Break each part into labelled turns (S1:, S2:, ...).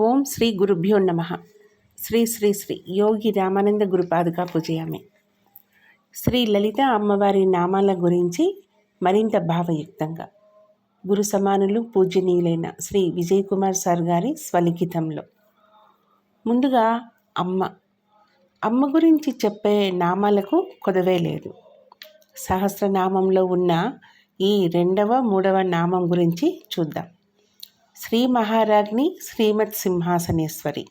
S1: ఓం శ్రీ గురుభ్యో నమ. శ్రీ శ్రీ శ్రీ యోగి రామానంద గురుపాదుగా పూజయామి. శ్రీ లలిత అమ్మవారి నామాల గురించి మరింత భావయుక్తంగా. గురు సమానులు పూజనీయులైన శ్రీ విజయ్ కుమార్ సార్ గారి స్వలిఖితంలో. ముందుగా అమ్మ. అమ్మ గురించి చెప్పే నామాలకు కొదవే లేదు. సహస్రనామంలో ఉన్న ఈ రెండవ మూడవ నామం గురించి చూద్దాం. శ్రీ మహారాజ్ని శ్రీమత్ సింహాసనేశ్వరి.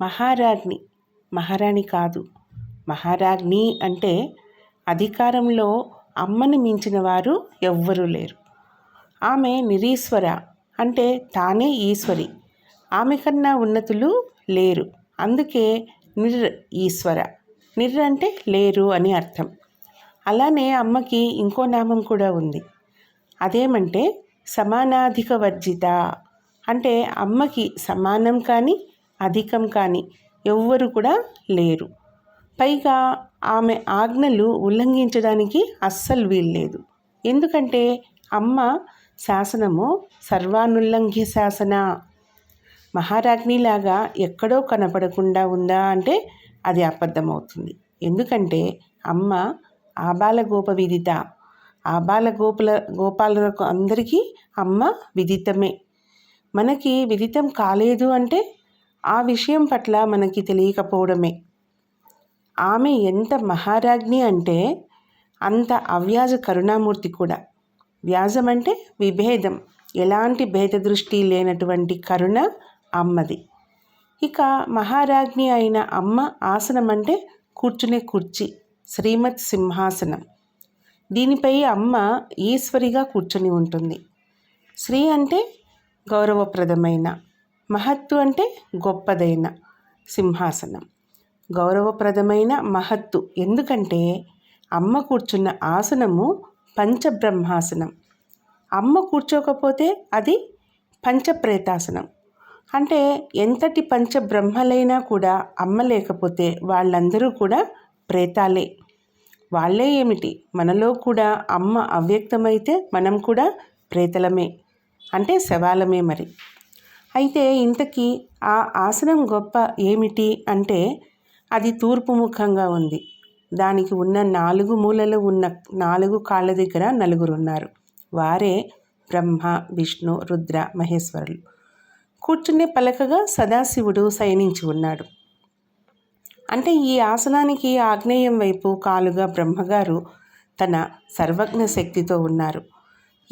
S1: మహారాజ్ని మహారాణి కాదు. మహారాజ్ని అంటే అధికారంలో అమ్మని మించిన వారు ఎవ్వరూ లేరు. ఆమె నిరీశ్వర అంటే తానే ఈశ్వరి. ఆమె కన్నా ఉన్నతులు లేరు. అందుకే నిర్ ఈశ్వర. నిర్ అంటే లేరు అని అర్థం. అలానే అమ్మకి ఇంకో నామం కూడా ఉంది. అదేమంటే సమానాధిక వర్జిత అంటే అమ్మకి సమానం కానీ అధికం కానీ ఎవ్వరు కూడా లేరు. పైగా ఆమె ఆజ్ఞలు ఉల్లంఘించడానికి అస్సలు వీల్లేదు. ఎందుకంటే అమ్మ శాసనము సర్వానుల్లంఘ్య శాసన. మహారాజ్ఞిలాగా ఎక్కడో కనపడకుండా ఉందా అంటే అది అబద్ధమవుతుంది. ఎందుకంటే అమ్మ ఆబాల విదిత ఆ బాల గోపుల గోపాలకు అందరికీ అమ్మ విదితమే. మనకి విదితం కాలేదు అంటే ఆ విషయం పట్ల మనకి తెలియకపోవడమే. ఆమె ఎంత మహారాజ్ఞి అంటే అంత అవ్యాజ కరుణామూర్తి కూడా. వ్యాజం అంటే విభేదం. ఎలాంటి భేద దృష్టి లేనటువంటి కరుణ అమ్మది. ఇక మహారాజ్ఞి అయిన అమ్మ ఆసనం అంటే కూర్చునే కుర్చీ శ్రీమత్ సింహాసనం. దీనిపై అమ్మ ఈశ్వరిగా కూర్చొని ఉంటుంది. శ్రీ అంటే గౌరవప్రదమైన మహత్తు అంటే గొప్పదైన సింహాసనం. గౌరవప్రదమైన మహత్తు ఎందుకంటే అమ్మ కూర్చున్న ఆసనము పంచబ్రహ్మాసనం. అమ్మ కూర్చోకపోతే అది పంచప్రేతాసనం. అంటే ఎంతటి పంచబ్రహ్మలైనా కూడా అమ్మ లేకపోతే వాళ్ళందరూ కూడా ప్రేతాలే. వాళ్ళే ఏమిటి? మనలో కూడా అమ్మ అవ్యక్తమైతే మనం కూడా ప్రేతలమే. అంటే శవాలమే మరి. అయితే ఇంతకీ ఆ ఆసనం గొప్ప ఏమిటి అంటే అది తూర్పు ముఖంగా ఉంది. దానికి ఉన్న నాలుగు మూలలు ఉన్న నాలుగు కాళ్ళ దగ్గర నలుగురు ఉన్నారు. వారే బ్రహ్మ విష్ణు రుద్ర మహేశ్వరులు. కూర్చునే పలకగా సదాశివుడు శయనించి ఉన్నాడు. అంటే ఈ ఆసనానికి ఆగ్నేయం వైపు కాలుగా బ్రహ్మగారు తన సర్వజ్ఞ శక్తితో ఉన్నారు.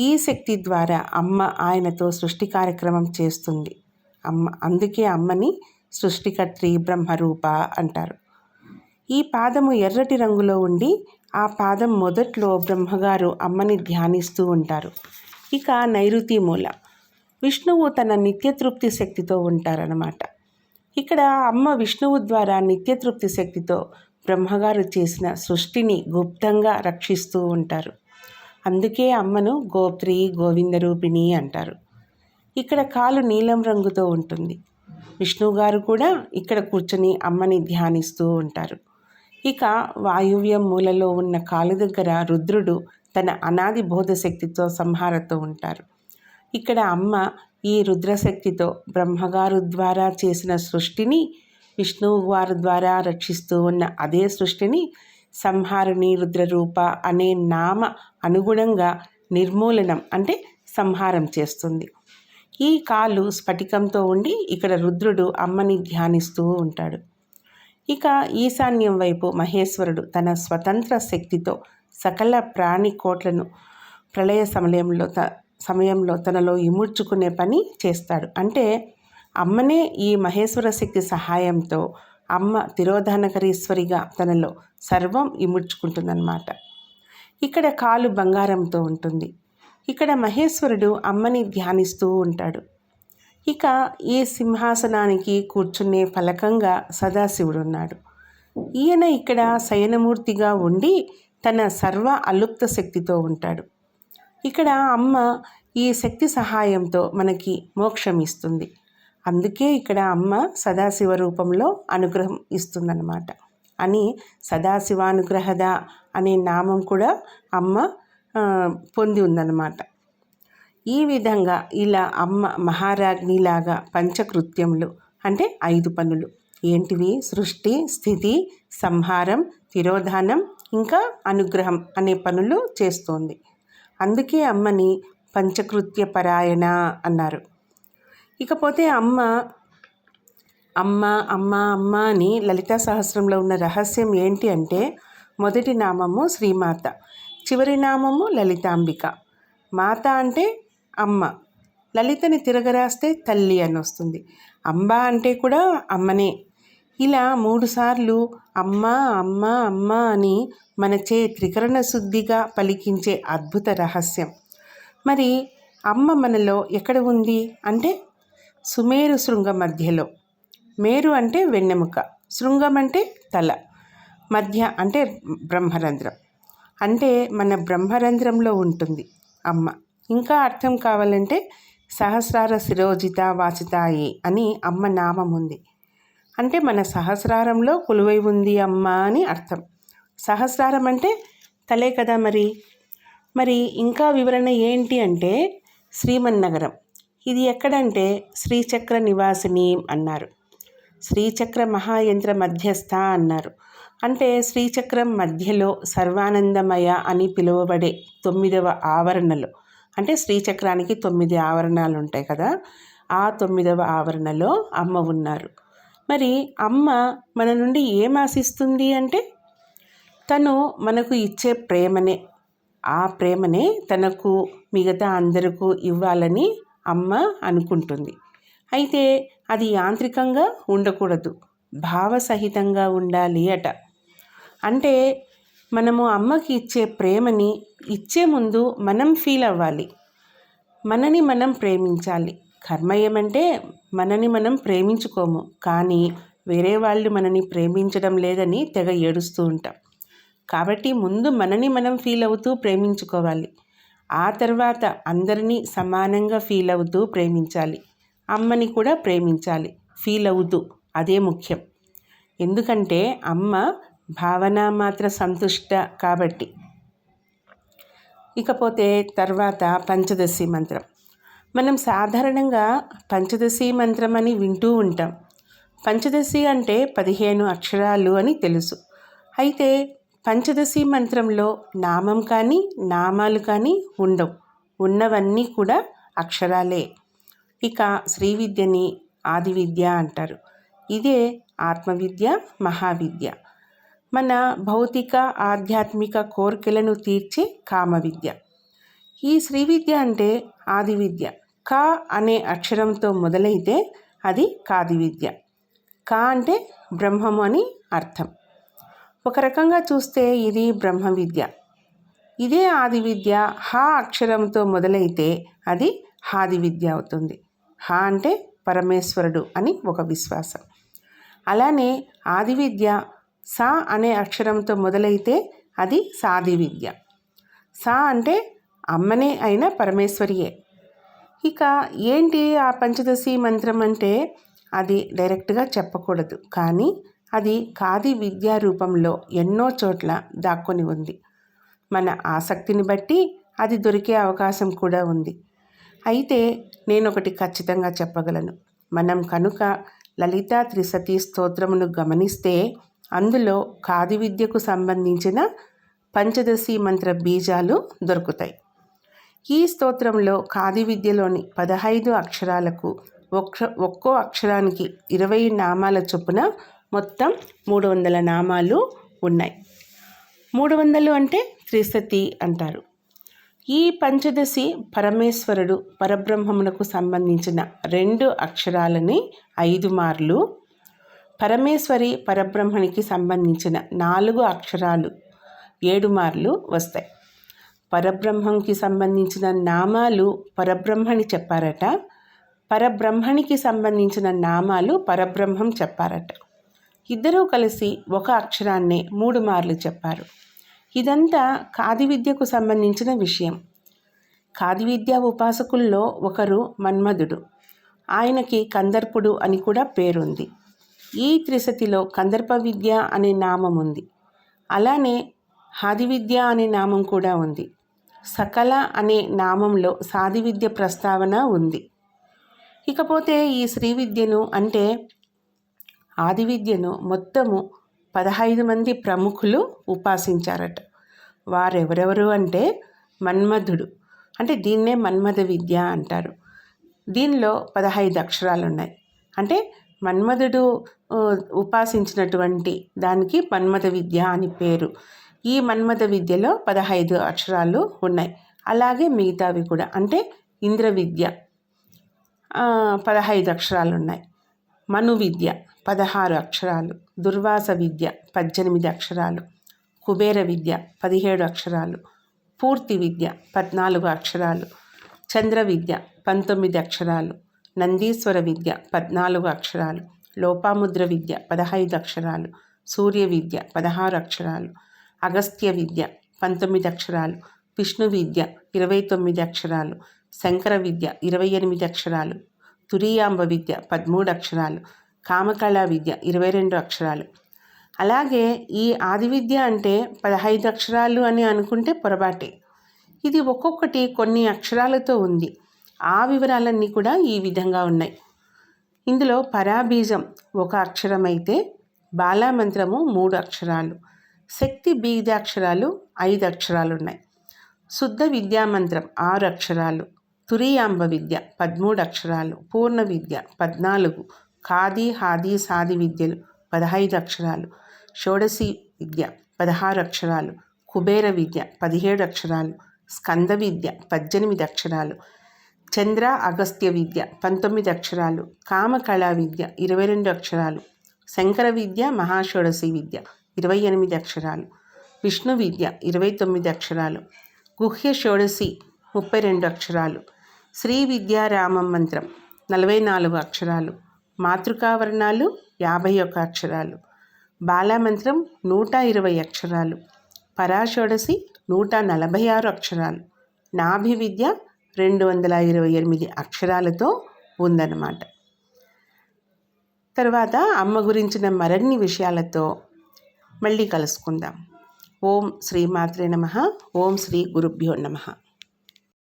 S1: ఈ శక్తి ద్వారా అమ్మ ఆయనతో సృష్టి కార్యక్రమం చేస్తుంది. అమ్మ అందుకే అమ్మని సృష్టికర్త్రి బ్రహ్మరూప అంటారు. ఈ పాదము ఎర్రటి రంగులో ఉండి ఆ పాదం మొదట్లో బ్రహ్మగారు అమ్మని ధ్యానిస్తూ ఉంటారు. ఇక నైరుతి మూల. విష్ణువు తన నిత్యతృప్తి శక్తితో ఉంటారన్నమాట. ఇక్కడ అమ్మ విష్ణువు ద్వారా నిత్యతృప్తి శక్తితో బ్రహ్మగారు చేసిన సృష్టిని గుప్తంగా రక్షిస్తూ ఉంటారు. అందుకే అమ్మను గోత్రి గోవిందరూపిణి అంటారు. ఇక్కడ కాలు నీలం రంగుతో ఉంటుంది. విష్ణువు గారు కూడా ఇక్కడ కూర్చొని అమ్మని ధ్యానిస్తూ ఉంటారు. ఇక వాయువ్యం మూలలో ఉన్న కాలు దగ్గర రుద్రుడు తన అనాది బోధశక్తితో సంహారతో ఉంటారు. ఇక్కడ అమ్మ ఈ రుద్రశక్తితో బ్రహ్మగారు ద్వారా చేసిన సృష్టిని విష్ణువు వారి ద్వారా రక్షిస్తూ ఉన్న అదే సృష్టిని సంహారిణి రుద్రరూప అనే నామ అనుగుణంగా నిర్మూలనం అంటే సంహారం చేస్తుంది. ఈ కాలు స్ఫటికంతో ఉండి ఇక్కడ రుద్రుడు అమ్మని ధ్యానిస్తూ ఉంటాడు. ఇక ఈశాన్యం వైపు మహేశ్వరుడు తన స్వతంత్ర శక్తితో సకల ప్రాణి కోట్లను ప్రళయ సమయంలో త సమయంలో తనలో ఇముడ్చుకునే పని చేస్తాడు. అంటే అమ్మనే ఈ మహేశ్వర శక్తి సహాయంతో అమ్మ తిరోధానకరీశ్వరిగా తనలో సర్వం ఇముడ్చుకుంటుందన్నమాట. ఇక్కడ కాలు బంగారంతో ఉంటుంది. ఇక్కడ మహేశ్వరుడు అమ్మని ధ్యానిస్తూ ఉంటాడు. ఇక ఈ సింహాసనానికి కూర్చునే ఫలకంగా సదాశివుడు ఉన్నాడు ఈయన ఇక్కడ శయనమూర్తిగా ఉండి తన సర్వ అలుప్త శక్తితో ఉంటాడు. ఇక్కడ అమ్మ ఈ శక్తి సహాయంతో మనకి మోక్షం ఇస్తుంది. అందుకే ఇక్కడ అమ్మ సదాశివ రూపంలో అనుగ్రహం ఇస్తుందన్నమాట. అని సదాశివానుగ్రహద అనే నామం కూడా అమ్మ పొంది ఉందన్నమాట. ఈ విధంగా ఇలా అమ్మ మహారాజ్ఞిలాగా పంచకృత్యములు అంటే ఐదు పనులు. ఏంటివి? సృష్టి స్థితి సంహారం తిరోధానం ఇంకా అనుగ్రహం అనే పనులు చేస్తోంది. అందుకే అమ్మని పంచకృత్య పరాయణ అన్నారు. ఇకపోతే అమ్మ అమ్మ అమ్మ అమ్మ అని లలితా సహస్రంలో ఉన్న రహస్యం ఏంటి అంటే మొదటి నామము శ్రీమాత చివరి నామము లలితాంబిక. మాత అంటే అమ్మ. లలితని తిరగరాస్తే తల్లి అని వస్తుంది. అంబ అంటే కూడా అమ్మనే. ఇలా మూడుసార్లు అమ్మ అమ్మ అమ్మ అని మనచే త్రికరణ శుద్ధిగా పలికించే అద్భుత రహస్యం. మరి అమ్మ మనలో ఎక్కడ ఉంది? అంటే సుమేరు శృంగ మధ్యలో. మేరు అంటే వెన్నెముక శృంగం అంటే తల మధ్య అంటే బ్రహ్మరంధ్రం. అంటే మన బ్రహ్మరంధ్రంలో ఉంటుంది అమ్మ. ఇంకా అర్థం కావాలంటే సహస్రార శిరోజిత వాచితాయి అని అమ్మ నామం ఉంది. అంటే మన సహస్రారంలో కొలువై ఉంది అమ్మ అని అర్థం. సహస్రారం అంటే తలే కదా మరి? మరి ఇంకా వివరణ ఏంటి అంటే శ్రీమన్నగరం. ఇది ఎక్కడంటే శ్రీచక్ర నివాసిని అన్నారు. శ్రీచక్ర మహాయంత్ర మధ్యస్థ అన్నారు. అంటే శ్రీచక్రం మధ్యలో సర్వానందమయ అని పిలువబడే తొమ్మిదవ ఆవరణలో. అంటే శ్రీచక్రానికి తొమ్మిది ఆవరణాలు ఉంటాయి కదా? ఆ తొమ్మిదవ ఆవరణలో అమ్మ ఉన్నారు. మరి అమ్మ మన నుండి ఏం ఆశిస్తుంది అంటే తను మనకు ఇచ్చే ప్రేమనే. ఆ ప్రేమనే తనకు మిగతా అందరికీ ఇవ్వాలని అమ్మ అనుకుంటుంది. అయితే అది యాంత్రికంగా ఉండకూడదు భావసహితంగా ఉండాలి అట. అంటే మనము అమ్మకి ఇచ్చే ప్రేమని ఇచ్చే ముందు మనం ఫీల్ అవ్వాలి. మనని మనం ప్రేమించాలి. కర్మ ఏమంటే మనని మనం ప్రేమించుకోము. కానీ వేరే వాళ్ళు మనని ప్రేమించడం లేదని తెగ ఏడుస్తూ ఉంటాం. కాబట్టి ముందు మనని మనం ఫీల్ అవుతూ ప్రేమించుకోవాలి. ఆ తర్వాత అందరినీ సమానంగా ఫీల్ అవుతూ ప్రేమించాలి. అమ్మని కూడా ప్రేమించాలి. ఫీల్ అవుతూ అదే ముఖ్యం. ఎందుకంటే అమ్మ భావన మాత్ర సంతుష్ట కాబట్టి. ఇకపోతే తర్వాత పంచదశి మంత్రం. మనం సాధారణంగా పంచదశి మంత్రం అని వింటూ ఉంటాం. పంచదశి అంటే పదిహేను అక్షరాలు అని తెలుసు. అయితే పంచదశి మంత్రంలో నామం కానీ నామాలు కానీ ఉండవు. ఉన్నవన్నీ కూడా అక్షరాలే. ఇక శ్రీ విద్యని ఆది విద్య అంటారు. ఇదే ఆత్మవిద్య మహావిద్య. మన భౌతిక ఆధ్యాత్మిక కోరికలను తీర్చే కామవిద్య. ఈ శ్రీ విద్య అంటే ఆది విద్య. క అనే అక్షరంతో మొదలైతే అది కాది విద్య. కా అంటే బ్రహ్మము అని అర్థం. ఒక రకంగా చూస్తే ఇది బ్రహ్మ విద్య. ఇదే ఆది విద్య హ అక్షరంతో మొదలైతే అది హాది విద్య అవుతుంది. హ అంటే పరమేశ్వరుడు అని ఒక విశ్వాసం. అలానే ఆది విద్య సా అనే అక్షరంతో మొదలైతే అది సాది విద్య. సా అంటే అమ్మనే అయిన పరమేశ్వరియే. ఇక ఏంటి ఆ పంచదశి మంత్రం అంటే? అది డైరెక్ట్గా చెప్పకూడదు. కానీ అది ఖాదీ విద్యా రూపంలో ఎన్నో చోట్ల దాక్కొని ఉంది. మన ఆసక్తిని బట్టి అది దొరికే అవకాశం కూడా ఉంది. అయితే నేను ఒకటి ఖచ్చితంగా చెప్పగలను. మనం కనుక లలితా త్రిసతి స్తోత్రమును గమనిస్తే అందులో ఖాది విద్యకు సంబంధించిన పంచదశి మంత్ర బీజాలు దొరుకుతాయి. ఈ స్తోత్రంలో ఖాది విద్యలోని పదహైదు అక్షరాలకు ఒక్క ఒక్కో అక్షరానికి ఇరవై నామాల చొప్పున మొత్తం మూడు వందల నామాలు ఉన్నాయి. మూడు వందలు అంటే త్రిశతి అంటారు. ఈ పంచదశి పరమేశ్వరుడు పరబ్రహ్మమునకు సంబంధించిన రెండు అక్షరాలని ఐదు మార్లు పరమేశ్వరి పరబ్రహ్మనికి సంబంధించిన నాలుగు అక్షరాలు ఏడు మార్లు వస్తాయి. పరబ్రహ్మంకి సంబంధించిన నామాలు పరబ్రహ్మని చెప్పారట. పరబ్రహ్మనికి సంబంధించిన నామాలు పరబ్రహ్మం చెప్పారట. ఇద్దరూ కలిసి ఒక అక్షరాన్నే మూడు మార్లు చెప్పారు. ఇదంతా కాది విద్యకు సంబంధించిన విషయం. కాది విద్య ఉపాసకుల్లో ఒకరు మన్మధుడు. ఆయనకి కందర్పుడు అని కూడా పేరుంది. ఈ త్రిశతిలో కందర్ప విద్య అనే నామం ఉంది అలానే విద్య అనే నామం కూడా ఉంది. సకల అనే నామంలో సాధి విద్య ప్రస్తావన ఉంది. ఇకపోతే ఈ శ్రీ విద్యను అంటే ఆది విద్యను మొత్తము పదహైదు మంది ప్రముఖులు ఉపాసించారట. వారెవరెవరు అంటే మన్మధుడు. అంటే దీన్నే మన్మథ విద్య అంటారు. దీనిలో పదహైదు అక్షరాలు ఉన్నాయి అంటే మన్మధుడు ఉపాసించినటువంటి దానికి మన్మథ విద్య అని పేరు. ఈ మన్మథ విద్యలో పదహైదు అక్షరాలు ఉన్నాయి. అలాగే మిగతావి కూడా. అంటే ఇంద్ర విద్య పదహైదు అక్షరాలు ఉన్నాయి. మను విద్య పదహారు అక్షరాలు. దుర్వాస విద్య పద్దెనిమిది అక్షరాలు. కుబేర విద్య పదిహేడు అక్షరాలు. పూర్తి విద్య పద్నాలుగు అక్షరాలు. చంద్ర విద్య పంతొమ్మిది అక్షరాలు. నందీశ్వర విద్య పద్నాలుగు అక్షరాలు. లోపాముద్ర విద్య పదహైదు అక్షరాలు. సూర్య విద్య పదహారు అక్షరాలు. అగస్త్య విద్య పంతొమ్మిది అక్షరాలు. విష్ణు విద్య ఇరవై తొమ్మిది అక్షరాలు. శంకర విద్య ఇరవై ఎనిమిది అక్షరాలు. తురియాంబ విద్య పదమూడు అక్షరాలు. కామకళ విద్య ఇరవై రెండు అక్షరాలు. అలాగే ఈ ఆది విద్య అంటే పదహైదు అక్షరాలు అని అనుకుంటే పొరపాటే. ఇది ఒక్కొక్కటి కొన్ని అక్షరాలతో ఉంది. ఆ వివరాలన్నీ కూడా ఈ విధంగా ఉన్నాయి. ఇందులో పరాబీజం ఒక అక్షరం అయితే బాలామంత్రము మూడు అక్షరాలు. శక్తి బీజాక్షరాలు ఐదు అక్షరాలు ఉన్నాయి శుద్ధ విద్యామంత్రం ఆరు అక్షరాలు తురియాంబ విద్య పదమూడు అక్షరాలు పూర్ణ విద్య పద్నాలుగు ఖాదీ హాదీ సాది విద్యలు పదహైదు అక్షరాలు షోడసి విద్య పదహారు అక్షరాలు కుబేర విద్య పదిహేడు అక్షరాలు స్కంద విద్య పద్దెనిమిది అక్షరాలు చంద్ర అగస్త్య విద్య పంతొమ్మిది అక్షరాలు కామకళా విద్య ఇరవై రెండు అక్షరాలు శంకర విద్య మహాషోడసి విద్య ఇరవై ఎనిమిది అక్షరాలు. విష్ణు విద్య ఇరవై తొమ్మిది అక్షరాలు. గుహ్య షోడశి ముప్పై రెండు అక్షరాలు. శ్రీ విద్యారామం మంత్రం నలభై నాలుగు అక్షరాలు. మాతృకావర్ణాలు యాభై ఒక్క అక్షరాలు. బాలామంత్రం నూట ఇరవై అక్షరాలు. పరాషోడసి నూట నలభై ఆరు అక్షరాలు. నాభి విద్య రెండు వందల ఇరవై ఎనిమిది అక్షరాలతో ఉందన్నమాట. తర్వాత అమ్మ గురించిన మరిన్ని విషయాలతో మళ్ళీ కలుసుకుందాం. ఓం శ్రీమాత్రే నమ. ఓం శ్రీ గురుభ్యో నమ.